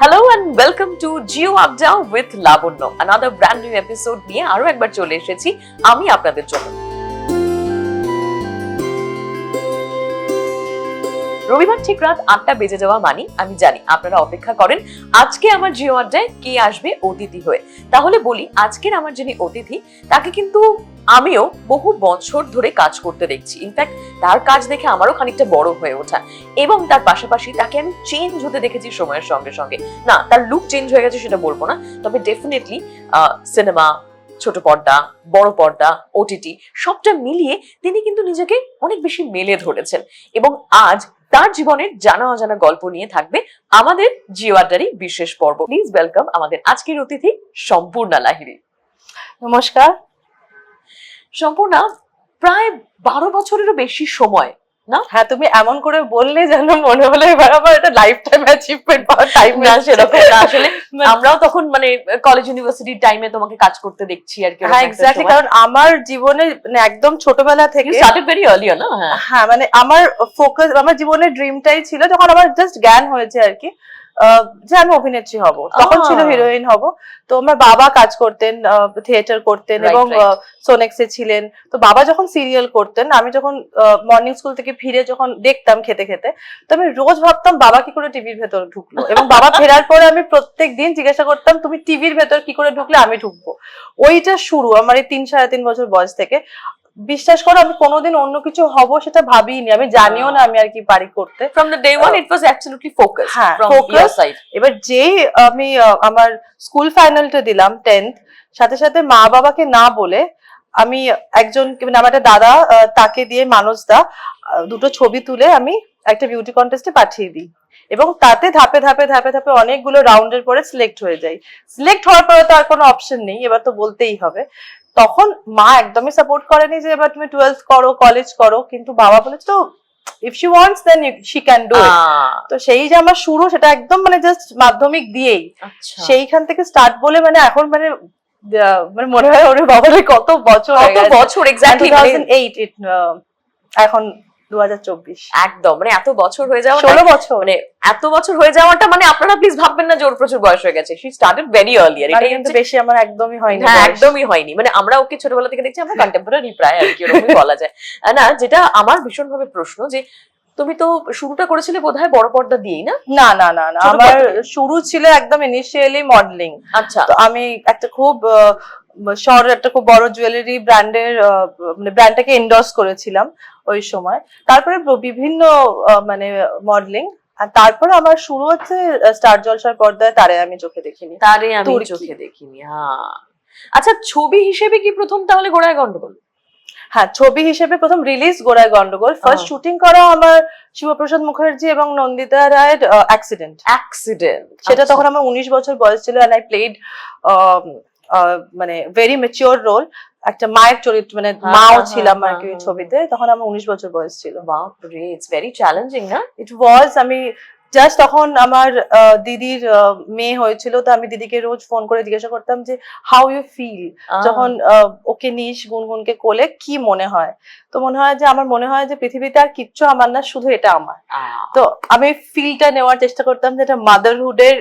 Hello and welcome to Jio update with Labanya another brand new episode নিয়ে আরও একবার চলে এসেছি। আমি আপনাদের জন্য। রবিবার ঠিক রাত আটটা বেজে যাওয়া মানি আমি জানি আপনারা অপেক্ষা করেন, আজকে আমার জিও আড্ডায় কে আসবে অতিথি হয়ে। তাহলে বলি, আজকের আমার যিনি অতিথি, তাকে কিন্তু আমিও বহু বছর ধরে কাজ করতে দেখছি। ইনফ্যাক্ট তার কাজ দেখে আমারও খানিকটা বড় হয়ে ওঠা। এবং তার পাশাপাশি তাকে আমি চেঞ্জ হতে দেখেছি সময়ের সঙ্গে সঙ্গে। না, তার লুক চেঞ্জ হয়ে গেছে সেটা বলব না, তবে ডেফিনেটলি সিনেমা ছোট পর্দা, বড় পর্দা ওটিটি সবটা মিলিয়ে তিনি কিন্তু নিজেকে অনেক বেশি মেলে ধরেছেন। এবং আজ তার জীবনের জানা অজানা গল্প নিয়ে থাকবে আমাদের জিও আড্ডারই বিশেষ পর্ব। প্লিজ ওয়েলকাম আমাদের আজকের অতিথি সম্পূর্ণা লাহিরি নমস্কার। সম্পূর্ণা প্রায় বারো বছরেরও বেশি সময় হ্যাঁ তুমি এমন করে বললে যেন মনে হলো এবার আমার একটা লাইফ টাইম অ্যাচিভমেন্ট পাওয়ার টাইম না সেরকম না। আসলে আমরাও তখন মানে কলেজ ইউনিভার্সিটির টাইমে তোমাকে কাজ করতে দেখছি আর কি হ্যাঁ এক্স্যাক্টলি কারণ আমার জীবনে মানে একদম ছোটবেলা থেকে স্টার্টেড ভেরি আর্লি না? হ্যাঁ মানে আমার ফোকাস আমার জীবনের ড্রিমটাই ছিল যখন আমার জাস্ট জ্ঞান হয়েছে আর কি। যে আমি অভিনেত্রী হব। তখন ছিল। হিরোইন হব। তো আমার বাবা কাজ করতেন থিয়েটার করতেন এবং. সোনেক্সে ছিলেন। তো বাবা যখন সিরিয়াল করতেন আমি যখন মর্নিং স্কুল থেকে ফিরে যখন দেখতাম খেতে খেতে তো আমি রোজ ভাবতাম বাবা কি করে টিভির ভেতর ঢুকলো এবং বাবা ফেরার পরে আমি প্রত্যেক দিন জিজ্ঞাসা করতাম তুমি টিভির ভেতর কি করে ঢুকলে আমি ঢুকবো? ওইটা শুরু আমার এই তিন সাড়ে তিন বছর বয়স থেকে। বিশ্বাস করো আমি কোনোদিন অন্য কিছু হব সেটা ভাবিনি। আমি জানিও না আমি আর কি পারি করতে। From the day one it was absolutely focus হ্যাঁ, সাইড এবার যেই আমি আমার স্কুল ফাইনালটা দিলাম টেন্থ সাথে সাথে মা বাবাকে না বলে আমি একজন মানে আমার একটা দাদা তাকে দিয়ে মানুষ দা দুটো ছবি তুলে আমি একটা বিউটি কন্টেস্টে পাঠিয়ে দিই। এবং তাতে ধাপে ধাপে ধাপে ধাপে অনেকগুলো রাউন্ডের পরে সিলেক্ট হয়ে যাই। সিলেক্ট হওয়ার পরে তো আর কোনো অপশন নেই এবার তো বলতেই হবে। তখন মা একদমই সাপোর্ট করেনি যে এবার তুমি টুয়েলভ করো কলেজ করো। কিন্তু বাবা বলে তো if she wants then she can do তো সেই যে আমার শুরু সেটা একদম মানে জাস্ট মাধ্যমিক দিয়েই। আচ্ছা। সেইখান থেকে স্টার্ট বলে মানে এখন মানে মানে মনে হয় ওর বাবারে কত বছর কত। বছর এক্স্যাক্টলি 2008 it, আহ, এখন দু একদম মানে এত বছর হয়ে যাওয়া ষোলো বছর। মানে এত বছর হয়ে যাওয়াটা মানে আপনারা প্লিজ ভাববেন না যে ওর প্রচুর বয়স হয়ে গেছে। শি স্টার্টেড ভেরি আর্লিয়ার মানে কিন্তু বেশি আমার একদমই হয়নি হ্যাঁ একদমই হয়নি। মানে আমরা ওকে ছোটবেলা থেকে দেখছি আমরা কন্টেম্পোরারি প্রায় আর কি ওরকমই বলা যায়। না যেটা আমার ভীষণ ভাবে প্রশ্ন যে তুমি তো শুরুটা করেছিলে বোধহয় বড় পর্দা দিয়েই না? না না না না। আমার শুরু ছিল একদম ইনিশিয়ালি মডেলিং আচ্ছা। তো আমি একটা খুব শহরের একটা খুব বড় জুয়েলারি ব্র্যান্ডের মানে ব্র্যান্ডটাকে এন্ডোর্স করেছিলাম ওই সময়। তারপরে বিভিন্ন মানে মডেলিং আর তারপরে আমার শুরু হচ্ছে স্টার জলসার পর্দায় তারে আমি চোখে দেখিনি। তারে আমি চোখে দেখিনি হ্যাঁ। আচ্ছা ছবি হিসেবে কি প্রথম তাহলে গোড়ায় গন্ডগোল? হ্যাঁ ছবি হিসেবে প্রথম রিলিজ গোড়ায় গন্ডগোল। ফার্স্ট শুটিং করা আমার শিবপ্রসাদ মুখার্জি এবং নন্দিতা রায়ের অ্যাক্সিডেন্ট অ্যাক্সিডেন্ট সেটা তখন আমার উনিশ বছর বয়স ছিল অ্যান্ড আই প্লেড মানে ভেরি মেচিওর রোল একটা মায়ের চরিত্র মানে হ্যাঁ, মাও হ্যাঁ, ছিলাম আর হ্যাঁ, কি ছবিতে তখন আমার উনিশ বছর বয়স ছিল। ইটস ভেরি চ্যালেঞ্জিং না? ইট ওয়াজ আমি জাস্ট তখন আমার দিদির মেয়ে হয়েছিল তো আমি দিদিকে রোজ ফোন করে জিজ্ঞাসা করতাম যে হাউ ইউ ফিল যখন ওকে নিস গুনগুনকে কোলে কি মনে হয়? তো মনে হয় যে আমার মনে হয় যে পৃথিবীতে আর কিচ্ছু আমার না শুধু এটা আমার। তো আমি ফিলটা নেওয়ার চেষ্টা করতাম যে এটা মাদারহুডের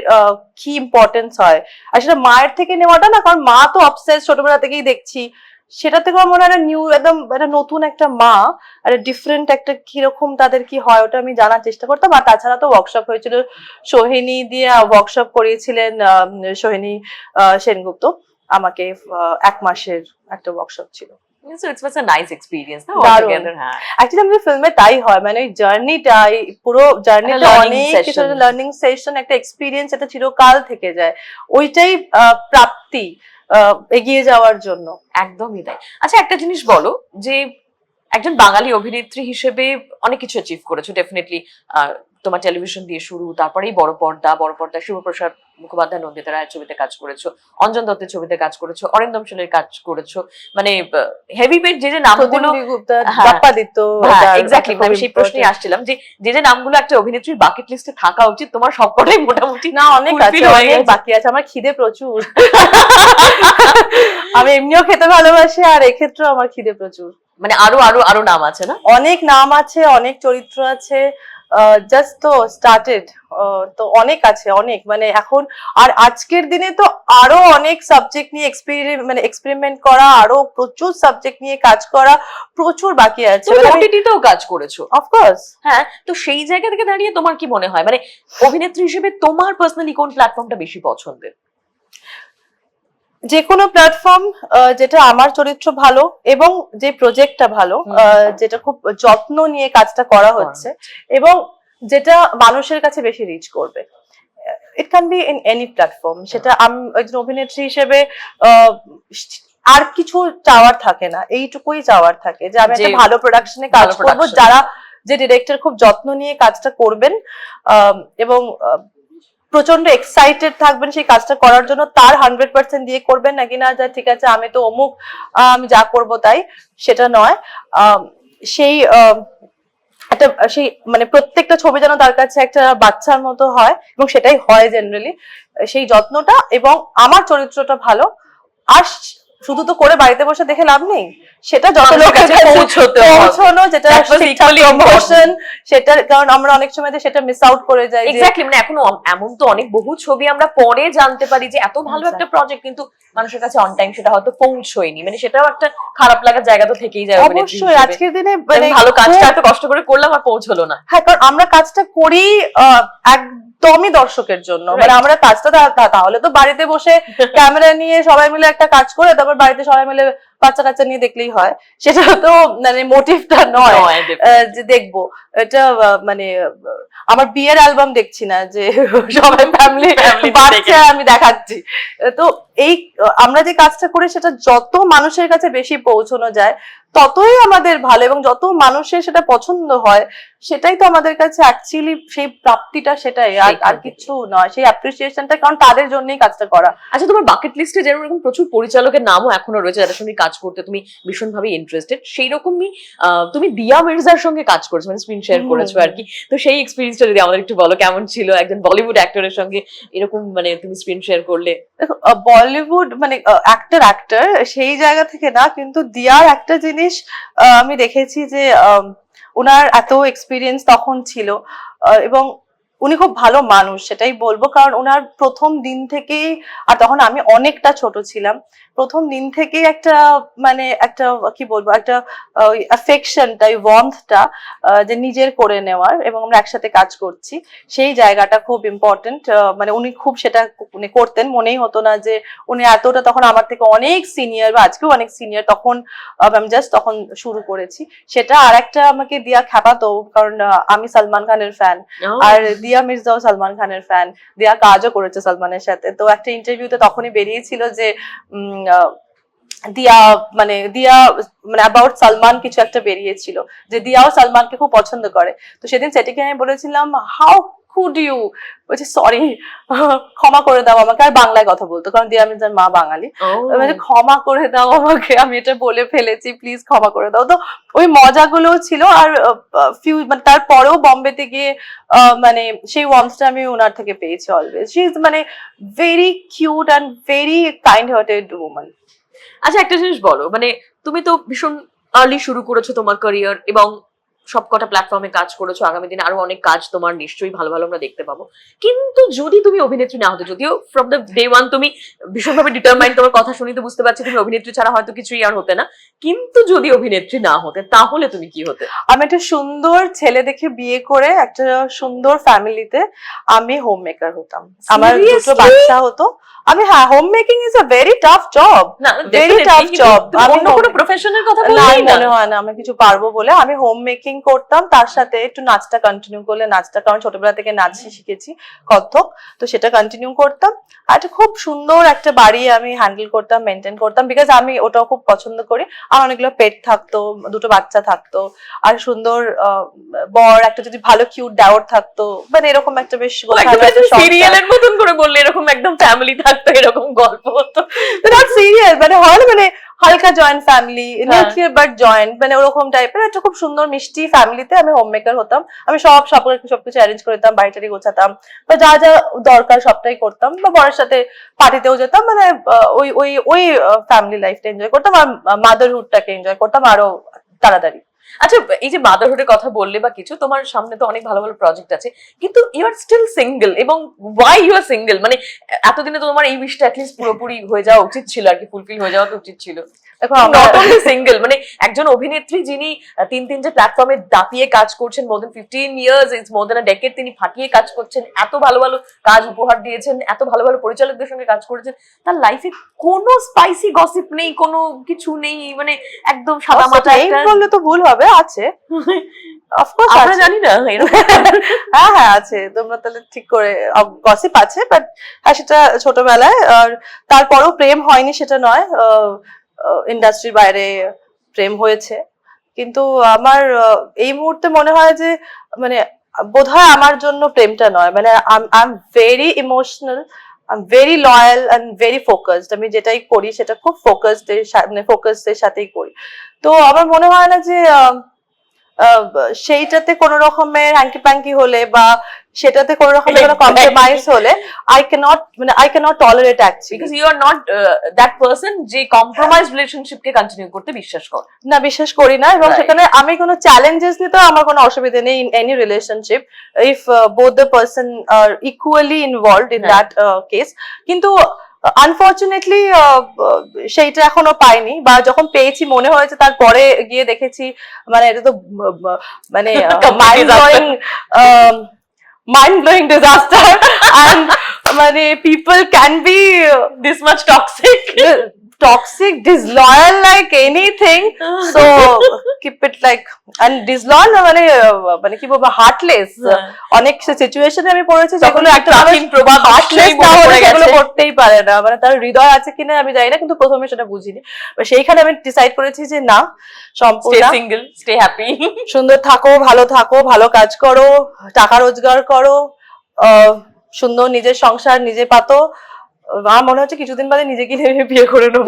কি ইম্পর্টেন্স হয়? আর সেটা মায়ের থেকে নেওয়াটা না কারণ মা তো অবসেস ছোটবেলা থেকেই দেখছি। সেটা থেকে আমার মনে হয় নিউ একদম একটা নতুন একটা মা একটা ডিফারেন্ট একটা কীরকম তাদের কি হয় ওটা আমি জানার চেষ্টা করতাম। আর তাছাড়া তো ওয়ার্কশপ হয়েছিল সোহিনী দিয়ে ওয়ার্কশপ করিয়েছিলেন সোহিনী সেনগুপ্ত। আমাকে এক মাসের একটা ওয়ার্কশপ ছিল। So it was a nice experience না? Altogether, হ্যাঁ। আমাদের ফিল্মে তাই হয় মানে ওই পুরো জার্নিটা অনেক কিছু লার্নিং সেশন একটা এক্সপিরিয়েন্স এটা চিরকাল থেকে যায়। ওইটাই আহ, প্রাপ্তি। এগিয়ে যাওয়ার জন্য। একদমই তাই। আচ্ছা একটা জিনিস বলো যে একজন বাঙালি অভিনেত্রী হিসেবে অনেক কিছু অ্যাচিভ করেছ ডেফিনেটলি তোমার টেলিভিশন দিয়ে শুরু তারপরেই বড় পর্দা বড় পর্দা শিবপ্রসাদ মুখোপাধ্যায় নন্দিতা রায়ের ছবিতে কাজ করেছ অঞ্জন দত্তের ছবিতে কাজ করেছ অরিন্দম শীলের কাজ করেছ মানে হেভি পেট যে যে নামগুলো হ্যাঁ। এক্স্যাক্টলি আমি খুব সেই প্রশ্নে আসছিলাম যে যে যে নামগুলো একটা অভিনেত্রীর বাকেট লিস্টে থাকা উচিত তোমার সবকটাই মোটামুটি না অনেক হয়ে অনেক বাকি আছে আমার খিদে প্রচুর। আমি এমনিও খেতে ভালোবাসি আর এক্ষেত্রেও আমার খিদে প্রচুর। মানে আরও আরও আরও নাম আছে না? অনেক নাম আছে অনেক চরিত্র আছে জাস্ট তো স্টার্টেড তো অনেক আছে অনেক। মানে এখন আর আজকের দিনে তো আরও অনেক সাবজেক্ট নিয়ে মানে এক্সপেরিমেন্ট করা আরও প্রচুর সাবজেক্ট নিয়ে কাজ করা প্রচুর বাকি আছে। ওটিটিতেও কাজ করেছ। অফকোর্স হ্যাঁ তো সেই জায়গা থেকে দাঁড়িয়ে তোমার কি মনে হয়? মানে অভিনেত্রী হিসেবে তোমার পার্সোনালি কোন প্ল্যাটফর্মটা বেশি পছন্দের? যে কোনো প্ল্যাটফর্ম যেটা আমার চরিত্র ভালো এবং যে প্রজেক্টটা ভালো যেটা খুব যত্ন নিয়ে কাজটা করা হচ্ছে এবং যেটা মানুষের কাছে বেশি রিচ করবে। It can be in any platform সেটা আমি একজন অভিনেত্রী হিসেবে আহ, আর কিছু চাওয়ার থাকে না। এইটুকুই চাওয়ার থাকে যে আমি একটা ভালো প্রোডাকশনে কাজ করব। যারা যে ডিরেক্টর খুব যত্ন নিয়ে কাজটা করবেন আহ, এবং প্রচণ্ড এক্সাইটেড থাকবেন সেই কাজটা করার জন্য। তার হান্ড্রেড পার্সেন্ট দিয়ে করবেন নাকি না যা ঠিক আছে, আমি তো অমুক আমি যা করব তাই, সেটা নয়। সেই একটা, সেই মানে প্রত্যেকটা ছবি যেন তার কাছে একটা বাচ্চার মতো হয়, এবং সেটাই হয় জেনারেলি সেই যত্নটা এবং আমার চরিত্রটা ভালো। আর শুধু তো করে বাড়িতে বসে দেখে লাভ নেই। সেটা যত লোকের কাছে পৌঁছানো যেটা সেটা কারণ আমরা অনেক সময় সেটা মিস আউট করে যাই এক্স্যাক্টলি মানে এখনও এমন তো অনেক বহু ছবি আমরা পরে জানতে পারি যে এত ভালো একটা প্রজেক্ট কিন্তু মানুষের কাছে অন টাইম সেটা হয়তো পৌঁছয়নি। মানে সেটাও একটা খারাপ লাগার জায়গা তো থেকেই যায় অবশ্যই আজকের দিনে মানে ভালো কাজটা এত কষ্ট করে করলাম আর পৌঁছলো না। হ্যাঁ কারণ আমরা কাজটা করি আহ, একদমই দর্শকের জন্য। মানে আমরা কাজটা তাহলে তো বাড়িতে বসে ক্যামেরা নিয়ে সবাই মিলে একটা কাজ করে তারপর বাড়িতে সবাই মিলে বাচ্চা কাচ্চা নিয়ে দেখলেই হয়। সেটা তো মানে মোটিভটা নয়। যে দেখব। এটা মানে আমার বিয়ের অ্যালবাম দেখছি না যে সবাই ফ্যামিলি বাচ্চা আমি দেখাচ্ছি। তো এই আমরা যে কাজটা করি সেটা যত মানুষের কাছে বেশি পৌঁছানো যায় ততই আমাদের ভালো এবং যত মানুষের সেটা পছন্দ হয় সেটাই তো আমাদের কাছে অ্যাকচুয়ালি সেই প্রাপ্তিটা সেটাই আর আর কিছু নয় সেই অ্যাপ্রিসিয়েশনটা কারণ তাদের জন্যই কাজটা করা। আচ্ছা তোমার বাকেট লিস্টে যেরকম এরকম প্রচুর পরিচালকের নামও এখনও রয়েছে যাদের সঙ্গে কাজ করতে তুমি ভীষণভাবে ইন্টারেস্টেড সেই রকমই তুমি দিয়া মির্জার সঙ্গে কাজ করেছ মানে স্ক্রিন শেয়ার করেছ আর কি। তো সেই এক্সপিরিয়েন্সটা যদি আমাদের একটু বলো কেমন ছিল? একজন বলিউড অ্যাক্টরের সঙ্গে এরকম মানে তুমি স্ক্রিন শেয়ার করলে? দেখো বলিউড মানে অ্যাক্টর অ্যাক্টর সেই জায়গা থেকে না কিন্তু দিয়ার একটা জিনিস আহ, আমি দেখেছি যে ওনার এত এক্সপিরিয়েন্স তখন ছিল এবং উনি খুব ভালো মানুষ সেটাই বলব। কারণ ওনার প্রথম দিন থেকেই আর তখন আমি অনেকটা ছোট ছিলাম প্রথম দিন থেকেই একটা মানে একটা কি বলব একটা অ্যাফেকশনটা ওই ওয়ার্মথটা যে নিজের করে নেওয়ার এবং আমরা একসাথে কাজ করছি সেই জায়গাটা খুব ইম্পর্টেন্ট মানে উনি খুব সেটা উনি করতেন। মনেই হতো না যে উনি এতটা তখন আমার থেকে অনেক সিনিয়র বা আজকেও অনেক সিনিয়র তখন আমি জাস্ট তখন শুরু করেছি। সেটা আর একটা আমাকে দিয়া খ্যাপাতো কারণ আমি সালমান খানের ফ্যান আর দিয়া মির্জাও সালমান খানের ফ্যান দিয়া কাজও করেছে সালমানের সাথে। তো একটা ইন্টারভিউতে তখনই বেরিয়েছিল যে দিয়া মানে দিয়া মানে অ্যাবাউট সালমান কিছু একটা বেরিয়েছিল, যে দিয়াও সালমানকে খুব পছন্দ করে। তো সেদিন সেটিকে আমি বলেছিলাম হাউ কুড ইউ বলছে সরি ক্ষমা করে দাও আমাকে আর বাংলায় কথা বলতো। কারণ দিয়া মির্জার মা বাঙালি ক্ষমা করে দাও আমাকে আমি এটা বলে ফেলেছি প্লিজ ক্ষমা করে দাও। তো ওই মজাগুলো ছিল আর ফিউ মানে তারপরেও বম্বেতে গিয়ে মানে সেই ওয়ার্মসটা আমি ওনার থেকে পেয়েছি অলওয়েজ শি ইজ মানে very cute and very kind hearted women আচ্ছা একটা জিনিস বলো মানে তুমি তো ভীষণ আর্লি শুরু করেছ তোমার ক্যারিয়ার এবং সবকটা প্ল্যাটফর্মে কাজ করেছ আগামী দিনে আরও অনেক কাজ তোমার নিশ্চয়ই ভালো ভালো আমরা দেখতে পাবো। কিন্তু যদি তুমি অভিনেত্রী না হতো যদিও ফ্রম দ্য ডে ওয়ান তুমি ভীষণভাবে ডিটারমাইন্ড তোমার কথা শুনি তো বুঝতে পারছি তুমি অভিনেত্রী ছাড়া হয়তো কিছুই আর হতে না। কিন্তু যদি অভিনেত্রী না হতে তাহলে তুমি কি হতে? আমি একটা সুন্দর ছেলে দেখে বিয়ে করে একটা সুন্দর ফ্যামিলিতে আমি হোম মেকার হতাম। আমার দুটো বাচ্চা হতো। আমি হ্যাঁ home making is a very tough job definitely, tough কিন্তু আমি অন্য কোনো প্রফেশনের কথা বললেই না। মনে হয় না আমি কিছু পারব বলে। আমি হোম মেকিং করতাম তার সাথে একটু নাচটা কন্টিনিউ করলে নাচটা কারণ ছোটবেলা থেকে নাচ শিখেছি কত্থক তো সেটা কন্টিনিউ করতাম। আর খুব সুন্দর একটা বাড়ি আমি হ্যান্ডেল করতাম মেনটেন করতাম বিকজ আমি ওটাও খুব পছন্দ করি। আর অনেকগুলো পেট থাকতো দুটো বাচ্চা থাকতো আর সুন্দর বর একটা যদি ভালো কিউট ডাওর থাকতো মানে এরকম একটা বেশ। সিরিয়ালের মতন করে বললে এরকম একদম ফ্যামিলি থাকতো এরকম গল্প হতো। নট সিরিয়াস মানে হয় মানে হালকা joint family. Nuclear but joint মানে ওরকম টাইপের একটা খুব সুন্দর মিষ্টি ফ্যামিলিতে আমি হোম মেকার হতাম। আমি সব সব সবকিছু অ্যারেঞ্জ করে দিতাম বাড়িটারি গোছাতাম। বা যা যা দরকার সবটাই করতাম। বা বড়ার সাথে পার্টিতেও যেতাম মানে ওই ওই ওই ফ্যামিলি লাইফটা এনজয় করতাম। আর মাদারহুডটাকে এনজয় করতাম আরও তাড়াতাড়ি। আচ্ছা এই যে মাদারহুডের কথা বললে বা কিছু তোমার সামনে তো অনেক ভালো ভালো প্রজেক্ট আছে কিন্তু ইউ আর স্টিল সিঙ্গেল এবং ওয়াই ইউ আর সিঙ্গেল মানে এতদিনে তো তোমার এই উইশটা অ্যাটলিস্ট পুরোপুরি হয়ে যাওয়া উচিত ছিল আর কি ফুলফিল হয়ে যাওয়া তো উচিত ছিল। সিঙ্গেল মানে একজন অভিনেত্রী যিনি তিন তিনটে প্ল্যাটফর্মে দাপিয়ে কাজ করছেন more than fifteen years it's more than decade তিনি ফাটিয়ে কাজ করছেন এত ভালো ভালো কাজ উপহার দিয়েছেন এত ভালো ভালো পরিচালকদের সঙ্গে কাজ করেছেন তার লাইফে কোনো স্পাইসি গসিপ নেই কোনো কিছু নেই মানে একদম সাদা মাটা বললে তো ভুল হবে। আছে। অফকোর্স আমরা জানি না হ্যাঁ হ্যাঁ আছে। তোমরা তাহলে ঠিক করে গসিপ আছে বাট হ্যাঁ সেটা ছোটবেলায় আর তারপরেও প্রেম হয়নি সেটা নয়। ইন্ডাস্ট্রির বাইরে প্রেম হয়েছে। কিন্তু আমার এই মুহূর্তে মনে হয় যে মানে বোধহয় আমার জন্য প্রেমটা নয়। মানে I am very emotional very loyal and very focused আমি যেটাই করি সেটা খুব ফোকাসড মানে ফোকাসড এর সাথেই করি। তো আমার মনে হয় না যে সেইটাতে কোনো রকমের হ্যাঙ্কি প্যাঙ্কি হলে বা সেটাতে কোনো রকমের কোনো কম্প্রোমাইজ হলে আই ক্যানট মানে I can't tolerate actually because you are not that person যে কম্প্রোমাইজ রিলেশনশিপকে কন্টিনিউ করতে বিশ্বাস করে। না বিশ্বাস করি না এবং সেখানে আমি কোনো চ্যালেঞ্জেস নিতেও আমার কোনো অসুবিধা নেই in any relationship if both the person are equally involved in. That case কিন্তু আনফর্চুনেটলি সেইটা এখনও পাইনি বা যখন পেয়েছি মনে হয়েছে তারপরে গিয়ে দেখেছি মানে এটা তো মানে mind blowing disaster and people can be this much toxic. Toxic, disloyal like anything. So keep it like and disloyal মানে মানে কি বলব হার্টলেস হ্যাঁ। অনেক সিচুয়েশনে আমি পড়েছি যেগুলো একটা প্রাচীন প্রবাদ heartless না হলে সেগুলো। করতেই পারে না মানে তার হৃদয় আছে কিনা আমি জানি না কিন্তু প্রথমে সেটা বুঝিনি সেইখানে আমি ডিসাইড করেছি যে না সম্পূর্ণ সিঙ্গেল স্টে হ্যাপি সুন্দর থাকো ভালো থাকো ভালো কাজ করো টাকা রোজগার করো সুন্দর নিজের সংসার নিজে পাতো আমার মনে হচ্ছে কিছুদিন বাদে নিজেকে নিয়ে বিয়ে করে নেব।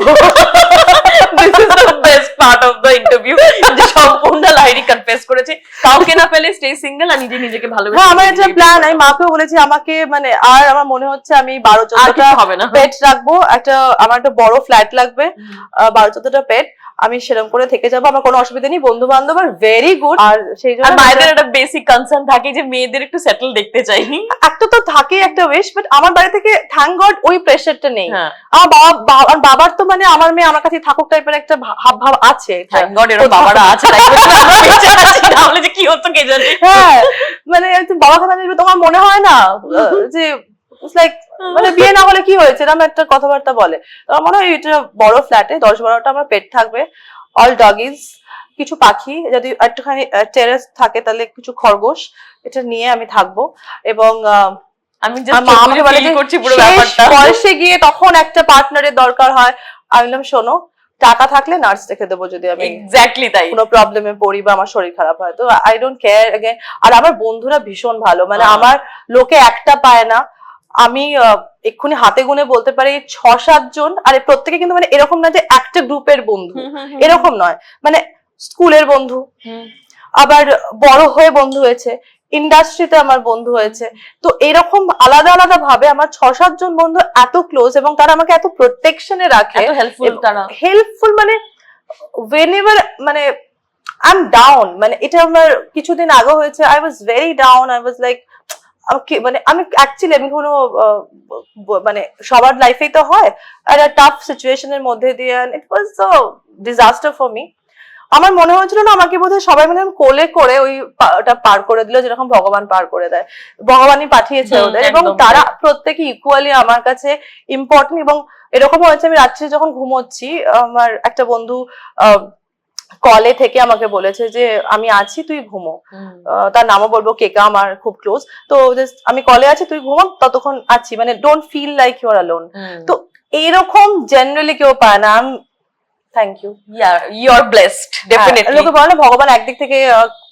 This is the best part of the interview যে সম্পূর্ণ লাইরি কনফেস করেছে। কাউকে না পেলে স্টে সিঙ্গেল আর নিজে নিজেকে ভালোবেসে হ্যাঁ আমার একটা প্ল্যান আমি মাকেও বলেছি আমাকে মানে আর আমার মনে হচ্ছে আমি বারো। চোদ্দটা পেট রাখব একটা আমার একটা বড় ফ্ল্যাট লাগবে বারো চোদ্দটা পেট আমি সেরকম করে থেকে যাব আমার কোনো অসুবিধা নেই বন্ধু বান্ধব আর ভেরি গুড আর সেই জন্য মায়েদের একটা বেসিক কনসার্ন থাকে যে মেয়েদের একটু সেটেল দেখতে চাই একটা তো থাকে একটা উইশ বাট আমার বাড়ি থেকে থ্যাংক গড ওই প্রেশারটা নেই। হ্যাঁ। আমার বাবা বাবার তো মানে আমার মেয়ে আমার কাছে থাকুক টাইপের একটা ভাব ভাব আছে। থ্যাংক গড এরকম বাবারা আছে নাহলে যে কি হতো কে জানে? হ্যাঁ মানে বাবা দিবে তোমার মনে হয় না যে লাইক মানে বিয়ে না হলে কি হয়েছে? এরকম একটা কথাবার্তা বলে। তো আমার হয় এটা বড় ফ্ল্যাটে দশ বারোটা আমার পেট থাকবে। অল ডগিজ কিছু পাখি যদি একটুখানি টেরেস থাকে তাহলে কিছু খরগোশ এটা নিয়ে আমি থাকব। এবং আমি বয়সে গিয়ে তখন একটা পার্টনারের দরকার হয়। আমি বললাম শোনো টাকা থাকলে নার্স রেখে দেবো যদি আমি এক্স্যাক্টলি তাই। কোনো প্রবলেমে পড়ি বা আমার শরীর খারাপ হয়। তো আই ডোন্ট কেয়ার আর আমার বন্ধুরা ভীষণ ভালো। মানে আমার লোকে একটা পায় না। আমি এক্ষুনি হাতে গুনে বলতে পারি ছ সাত জন আর প্রত্যেকে কিন্তু মানে এরকম না যে একটা গ্রুপের বন্ধু। এরকম নয়। মানে স্কুলের বন্ধু আবার বড় হয়ে বন্ধু হয়েছে ইন্ডাস্ট্রিতে আমার বন্ধু হয়েছে। তো এরকম আলাদা আলাদা ভাবে আমার ছ সাত জন বন্ধু এত ক্লোজ এবং তারা আমাকে এত প্রোটেকশনে রাখে হেল্পফুল তারা। হেল্পফুল মানে ওয়েন এভার মানে আই এম ডাউন মানে এটা আমার কিছুদিন আগে হয়েছে I was very down I was like মানে আমি অ্যাকচুয়ালি আমি কোনো আহ, মানে সবার লাইফেই তো হয়। আর টাফ সিচুয়েশনের মধ্যে দিয়ে it was disaster for me আমার মনে হয়েছিল না আমাকে বোধহয় সবাই মিলে কোলে করে ওই ওটা পার করে দিল যেরকম ভগবান পার করে দেয়। ভগবানই পাঠিয়েছে ওদের এবং তারা প্রত্যেকে ইকুয়ালি আমার কাছে ইম্পর্টেন্ট এবং এরকম হয়েছে আমি রাত্রে যখন ঘুমোচ্ছি আমার একটা বন্ধু কলে থেকে আমাকে বলেছে যে আমি আছি তুই ঘুমো। তার নামও বলব কেকা আমার খুব ক্লোজ তো আমি কলে আছি তুই ঘুমো ততক্ষণ আছি। মানে don't feel like you're alone তো এরকম জেনারেলি কেউ পায় না। Thank you you are blessed definitely লোকে বলে না ভগবান একদিক থেকে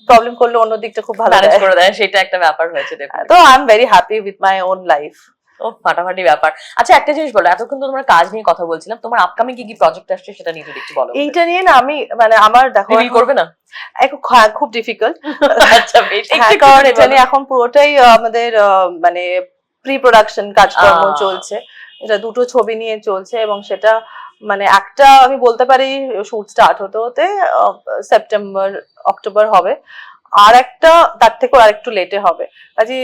প্রবলেম করলে অন্য দিকটা খুব ভালো ম্যানেজ। করে দেয় সেটা একটা ব্যাপার হয়েছে। তো I am very happy with my own life ও ফাটাফাটি ব্যাপার। আচ্ছা একটা জিনিস বলো এতক্ষণ তো তোমার কাজ নিয়ে কথা বলছিলাম তোমার আপকামিং কি কি প্রজেক্ট আসছে সেটা নিয়ে একটু বলো। এইটা নিয়ে না আমি মানে আমার দেখো রিভিল করবে না? খুব ডিফিকাল্ট আচ্ছা বেশ হ্যাঁ কারণ এটা নিয়ে এখন পুরোটাই আমাদের মানে প্রি প্রোডাকশন কাজকর্ম চলছে। এটা দুটো ছবি নিয়ে চলছে এবং সেটা মানে একটা আমি বলতে পারি শুট স্টার্ট হতে হতে সেপ্টেম্বর অক্টোবর হবে। আর একটা তার থেকেও আর একটু লেটে হবে। কাজে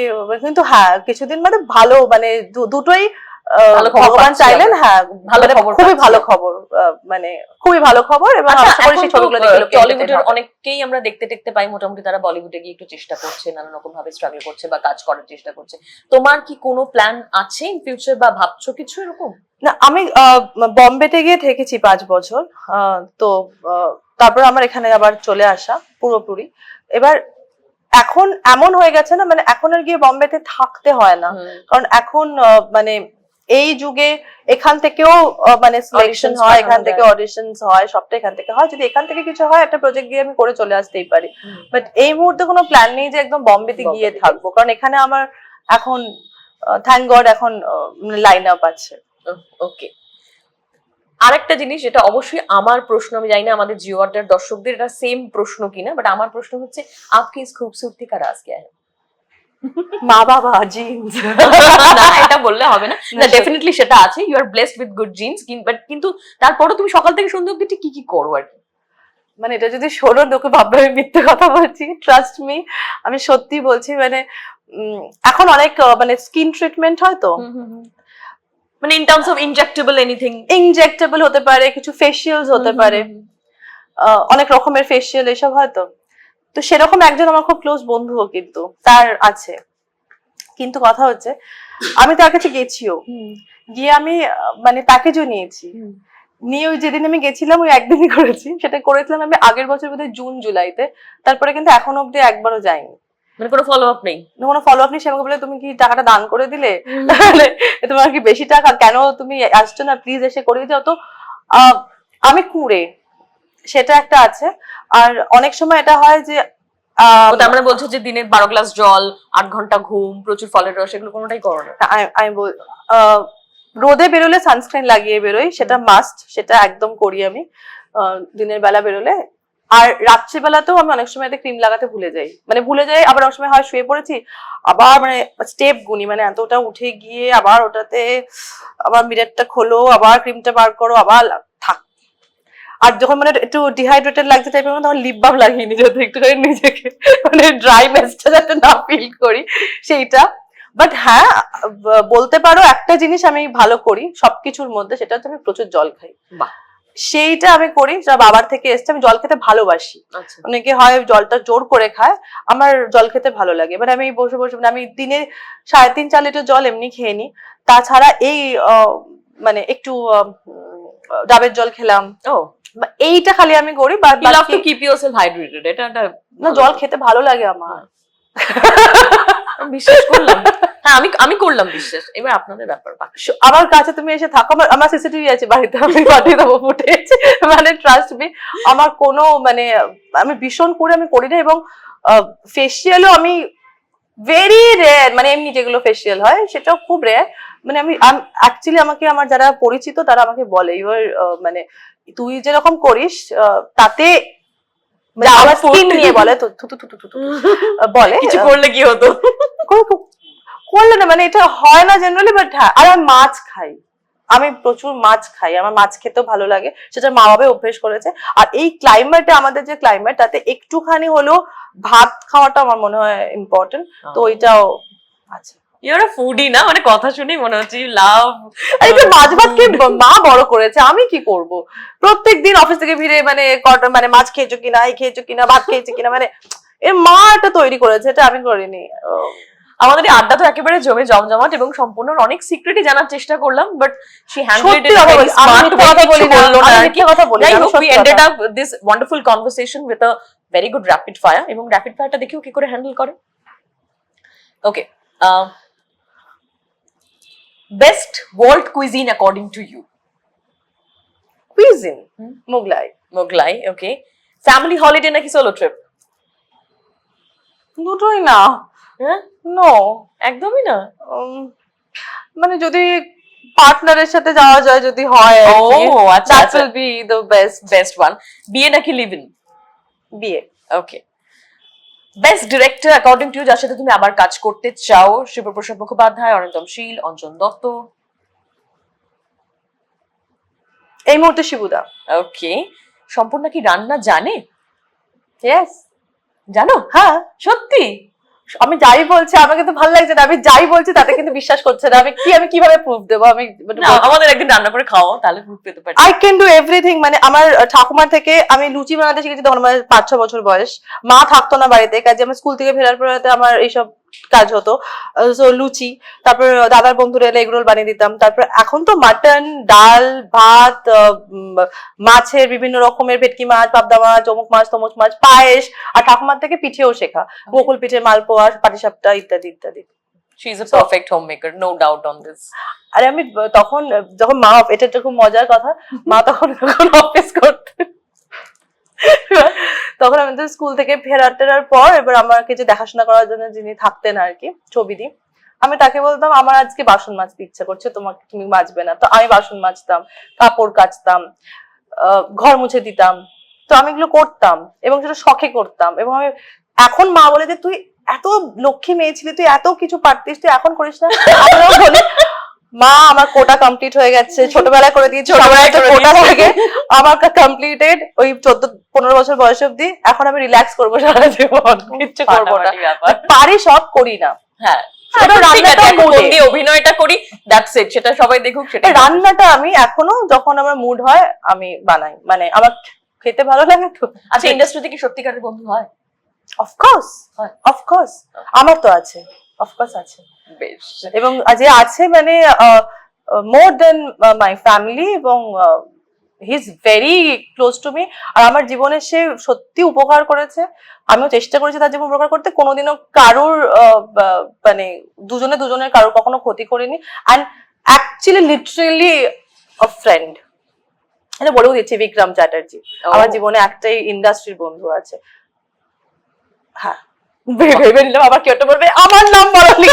কিন্তু হ্যাঁ কিছুদিন মানে ভালো মানে দুটোই ভগবান চাইলেন হ্যাঁ ভালো মানে খবর খুবই ভালো খবর মানে খুবই ভালো খবর এবং আচ্ছা টলিউডের অনেককেই আমরা দেখতে দেখতে পাই মোটামুটি তারা বলিউডে গিয়ে একটু চেষ্টা করছে নানান রকম ভাবে স্ট্রাগল করছে বা কাজ করার চেষ্টা করছে। তোমার কি কোনো প্ল্যান আছে ইন ফিউচার বা ভাবছ কিছু এরকম? না আমি আহ, বম্বেতে গিয়ে থেকেছি পাঁচ বছর আহ, তো তারপর আমার এখানে আবার চলে আসা পুরোপুরি। এবার এখন এমন হয়ে গেছে না মানে এখন আর গিয়ে বম্বেতে থাকতে হয় না। কারণ এখন মানে এই যুগে এখান থেকেও মানে সিলেকশন হয় এখান থেকে। অডিশনস হয় সবটা এখান থেকে হয়। যদি এখান থেকে কিছু হয় একটা প্রজেক্ট গিয়ে আমি করে চলে আসতেই পারি। বাট এই মুহূর্তে কোনো প্ল্যান নেই যে একদম বম্বেতে গিয়ে থাকব। কারণ এখানে আমার এখন থ্যাংক গড এখন লাইন আপ আছে। ওকে আরেকটা জিনিস যেটা অবশ্যই আমার প্রশ্ন আমি জানি না আমাদের জিও আড্ডার দর্শকদের এটা সেম প্রশ্ন কিনা বাট আমার প্রশ্ন হচ্ছে আপকি ইস খুবসুরতি কা রাজ কে মা বাবা জিন্স না এটা বললে হবে না। না ডেফিনেটলি সেটা আছে। You are blessed with good genes but কিন্তু তারপরও তুমি সকাল থেকে সন্ধ্যা অব্দি কি কি করো আর কি? মানে এটা যদি শোনো লোকে ভাববে আমি মিথ্যে কথা বলছি। ট্রাস্ট মি আমি সত্যি বলছি মানে এখন অনেক মানে স্কিন ট্রিটমেন্ট হয় তো? মানে in terms of injectable anything injectable হতে পারে কিছু ফেসিয়ালস হতে পারে। অনেক রকমের ফেসিয়াল এসব হয়তো। তো সেরকম একজন আমার খুব ক্লোজ বন্ধুও কিন্তু তার আছে। কিন্তু কথা হচ্ছে আমি তার কাছে গেছিও। গিয়ে আমি মানে প্যাকেজও নিয়েছি। নিয়ে ওই যেদিন আমি গেছিলাম ওই একদিনই করেছি। সেটা করেছিলাম আমি আগের বছর বোধহয় জুন জুলাইতে তারপরে কিন্তু এখন অব্দি একবারও যাইনি। মানে কোনো ফলো আপ নেই কোনো ফলো আপ নেই সে আমাকে বলে তুমি কি টাকাটা দান করে দিলে? তোমার কি বেশি টাকা? কেন তুমি আসছো না? প্লিজ এসে করিয়ে দাও। তো আমি কুড়ে সেটা একটা আছে। আর অনেক সময় এটা হয় যে মানে বলছো যে দিনে বারো গ্লাস জল আট ঘণ্টা ঘুম প্রচুর ফলের রস এগুলো কোনোটাই করো না। আমি- রোদে বেরোলে সানস্ক্রিন লাগিয়ে বেরোই সেটা মাস্ট সেটা একদম করি আমি। দিনের বেলা বেরোলে আর রাত্রিবেলাতেও আমি অনেক সময় ক্রিম লাগাতে ভুলে যাই। মানে ভুলে যাই, আবার অনেক সময় হয় শুয়ে পড়েছি, আবার মানে স্টেপ গুনি মানে এতটা উঠে গিয়ে আবার ওটাতে আবার মিররটা খোলো, আবার ক্রিমটা বার করো, আবার থাক। আর যখন মানে একটু ডিহাইড্রেটেড লাগছে টাইপের তখন লিপ বাম লাগিয়ে নি যাতে একটু করে নিজেকে মানে ড্রাইনেসটা যাতে না ফিল করি, সেইটা। বাট হ্যাঁ বলতে পারো একটা জিনিস আমি ভালো করি, সবকিছুর মধ্যে, সেটা হচ্ছে আমি প্রচুর জল খাই। বাহ। সেইটা আমি করি যা বাবার থেকে এসছে আমি জল খেতে ভালোবাসি। আচ্ছা। অনেকে হয় জলটা জোর করে খায় আমার জল খেতে ভালো লাগে। এবার আমি বসে বসে মানে আমি দিনে সাড়ে তিন চার লিটার জল এমনি খেয়ে নিই। তাছাড়া এই মানে একটু ডাবের জল খেলাম। ও। এইটা খালি আমি করি but you love to keep yourself hydrated এটা না জল খেতে ভালো লাগে আমার। আমি বিশ্বাস করলাম। হ্যাঁ আমি আমি করলাম বিশ্বাস। এবার আপনাদের ব্যাপার আমার কাছে তুমি এসে থাকো আমার আমার সিসিটিভি আছে বাড়িতে আমি পাঠিয়ে দেবো ফুটেজ মানে ট্রাস্ট মি আমার কোনো মানে আমি ভীষণ করে আমি করি না এবং ফেসিয়ালও আমি ভেরি রেয়ার মানে এমনি যেগুলো ফেসিয়াল হয় সেটাও খুব রেয়ার মানে আমি অ্যাকচুয়ালি আমাকে আমার যারা পরিচিত তারা আমাকে বলে ইউর মানে তুই যেরকম করিস তাতে মানে যা আমার। স্কিন নিয়ে বলে বলে কিছু করলে কি হতো? কই- না মানে এটা হয় না জেনারেলি বাট হ্যাঁ আর আমি মাছ খাই। আমি প্রচুর মাছ খাই আমার মাছ খেতেও ভালো লাগে সেটা মা বাবা অভ্যেস করেছে। আর এই ক্লাইমেটে আমাদের যে ক্লাইমেট তাতে একটুখানি হলেও ভাত খাওয়াটা আমার মনে হয় ইম্পর্টেন্ট তো ওইটাও আছে। ইউর ফুডি না? মানে কথা শুনেই মনে হচ্ছে ইউ লাভ আর মাছ ভাত খেয়ে মা বড় করেছে আমি কি করব? প্রত্যেক দিন অফিস থেকে ফিরে মানে মানে মাছ খেয়েছো কিনা এই খেয়েছো কিনা ভাত খেয়েছো কিনা মানে এর মা এটা তৈরি করেছে এটা আমি করিনি। আমাদের এই আড্ডা তো একেবারে জমে জমজমাট এবং সম্পূর্ণ অনেক সিক্রেটই জানার চেষ্টা করলাম বাট শি হ্যান্ডেল ইট আমি কথা বলি না, আমি মিথ্যে কথা বলি আমি হোক we ended up this wonderful conversation with a very good rapid fire এবং র্যাপিড ফায়ারটা দেখেও কি করে হ্যান্ডেল করে? Okay best world cuisine according to you cuisine. Mughlai Mughlai okay family holiday নাকি সোলো ট্রিপ দুটোই না। হ্যাঁ? নো একদমই না? মানে যদি পার্টনারের সাথে যাওয়া যায় যদি হয় ও আচ্ছা that will be the best best one বিয়ে নাকি লিভ ইন বিয়ে okay best director according to যার সাথে তুমি আবার কাজ করতে চাও শিবপ্রসাদ মুখোপাধ্যায় অরিন্দম শীল অঞ্জন দত্ত। এই মুহূর্তে শিবুদা। ওকে সম্পূর্ণ কি রান্না জানে? ইয়েস জানো? হ্যাঁ। সত্যি? আমি যাই বলছি আমাকে তো ভালো লাগছে না আমি যাই বলছি তাতে কিন্তু বিশ্বাস করছে না। আমি কি আমি কীভাবে প্রুফ দেবো? আমি না আমাদের একদিন রান্না করে খাও তাহলে প্রুফ পেতে পারি। আই ক্যান ডু এভরিথিং মানে আমার ঠাকুমার থেকে আমি লুচি বানাতে শিখেছি তখন আমার পাঁচ ছ বছর বয়স। মা থাকতো না বাড়িতে কাজে আমার স্কুল থেকে ফেরার পরে আমার এইসব কাজ হতো। সো লুচি তারপর দাদার বন্ধুরা এলে এগরোল বানিয়ে দিতাম। তারপর এখন তো মাটন ডাল ভাত মাছের বিভিন্ন রকমের ভেটকি মাছ পাবদা মাছ অমুক মাছ তমুক মাছ পায়েস আর ঠাকুমার থেকে পিঠেও শেখা। গোকুল পিঠে মালপোয়া পাটিসাপটা ইত্যাদি ইত্যাদি। She is perfect no doubt on this আরে আমি তখন যখন মা এটা একটা খুব মজার কথা মা তখন যখন অফিস করতেন তখন আমি তো স্কুল থেকে ফেরার টেরার পর এবার আমাকে যে দেখাশোনা করার জন্য যিনি থাকতেন আর কি, ছবি দি আমি তাকে বলতাম, আমার আজকে বাসন মাজতে ইচ্ছা করছে, তোমাকে তুমি মাজবে না। তো আমি বাসন মাজতাম, কাপড় কাচতাম ঘর মুছে দিতাম। তো আমি এগুলো করতাম এবং সেটা শখে করতাম এবং আমি এখন মা বলে যে, তুই এত লক্ষ্মী মেয়ে ছিলি, তুই এত কিছু পারতিস, তুই এখন করিস না। মা আমার কোটা কমপ্লিট হয়ে গেছে। ছোটবেলায় করে দিয়েছি কোটা থাকে। আমার কমপ্লিটেড ওই চোদ্দ পনেরো বছর বয়স অব্দি এখন আমি রিল্যাক্স করব সারা জীবন কিচ্ছু করব না। পারি সব করি না। হ্যাঁ। দিয়ে অভিনয়টা করি দ্যাটস ইট সেটা সবাই দেখুক সেটা রান্নাটা আমি এখনও যখন আমার মুড হয় আমি বানাই। মানে আমার খেতে ভালো লাগে তো। আচ্ছা ইন্ডাস্ট্রিতে কি সত্যিকারের বন্ধু হয়? অফকোর্স অফকোর্স আমার তো আছে। অফকোর্স আছে। বেশ। এবং যে আছে মানে মোর দেন মাই ফ্যামিলি এবং he is very close to me আর আমার জীবনে সে সত্যি উপকার করেছে। আমিও চেষ্টা করেছি তার জীবন উপকার করতে। কোনোদিনও কারুর মানে দুজনে দুজনের কারোর কখনো ক্ষতি করিনি। And actually literally a friend এটা বলেও দিচ্ছি বিক্রম চ্যাটার্জি। আমার জীবনে একটাই ইন্ডাস্ট্রির বন্ধু আছে। হ্যাঁ। ভেবে নিলাম আবার কেউ বলবে আমার নাম বলনি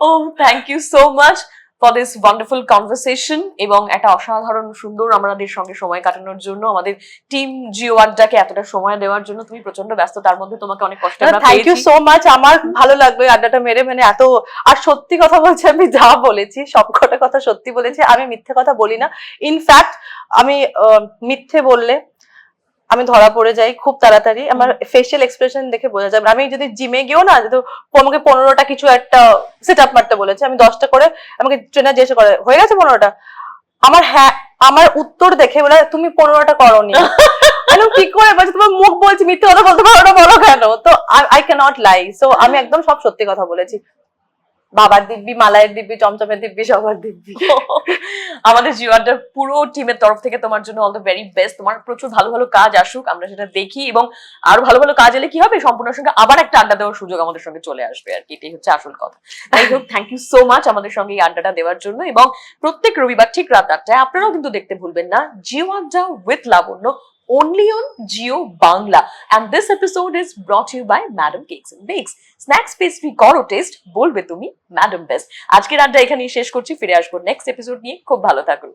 ও thank you so much for this wonderful conversation এবং একটা অসাধারণ সুন্দর আমাদের সঙ্গে সময় কাটানোর জন্য আমাদের টিম জিও আড্ডাকে এতটা সময় দেওয়ার জন্য তুমি প্রচণ্ড ব্যস্ত তার মধ্যে তোমাকে অনেক কষ্ট থ্যাংক ইউ সো মাচ আমার ভালো এই আড্ডাটা মেরে মানে এত আর সত্যি কথা বলছি আমি যা বলেছি সব কটা কথা সত্যি বলেছি আমি মিথ্যে কথা বলি না। ইনফ্যাক্ট আমি মিথ্যে বললে আমি ধরা পড়ে যাই খুব তাড়াতাড়ি। আমার ফেশিয়াল এক্সপ্রেশন দেখে বোঝা যাবে আমি যদি জিমে গিয়েও না তো আমাকে পনেরোটা কিছু একটা সেট আপ মারতে বলেছে আমি দশটা করে আমাকে ট্রেনার জিজ্ঞেস করে হয়ে গেছে পনেরোটা? আমার হ্যাঁ আমার উত্তর দেখে বলে তুমি পনেরোটা করনি। আমি কি করে? বলছি তোমার মুখ বলছি মিথ্যে কথা বলতে পারো না বলো কেন? তো আই ক্যানট লাই সো আমি একদম সব সত্যি কথা বলেছি। বাবার দিব্যি মালায়ের দিব্যি চমচমের দিব্যি সবার দিব্যি। আমাদের জিও আড্ডার পুরো টিমের তরফ থেকে তোমার জন্য অল দ্য ভেরি বেস্ট তোমার প্রচুর ভালো ভালো কাজ আসুক আমরা সেটা দেখি এবং আরও ভালো ভালো কাজ এলে কি হবে? সম্পূর্ণ সঙ্গে আবার একটা আড্ডা দেওয়ার সুযোগ আমাদের সঙ্গে চলে আসবে আর কি। এটাই হচ্ছে আসল কথা। যাই হোক থ্যাংক ইউ সো মাচ আমাদের সঙ্গে এই আড্ডাটা দেওয়ার জন্য এবং প্রত্যেক রবিবার ঠিক রাত আটটায় আপনারাও কিন্তু দেখতে ভুলবেন না Geo Adda with Labanya only on Geo Bangla. And this episode is brought to you by Madam Cakes and Bakes. Snacks pastry করো টেস্ট বলবে তুমি ম্যাডাম বেস্ট আজকের আড্ডা এখানেই শেষ করছি, ফিরে আসব নেক্সট এপিসোড নিয়ে খুব ভালো থাকুন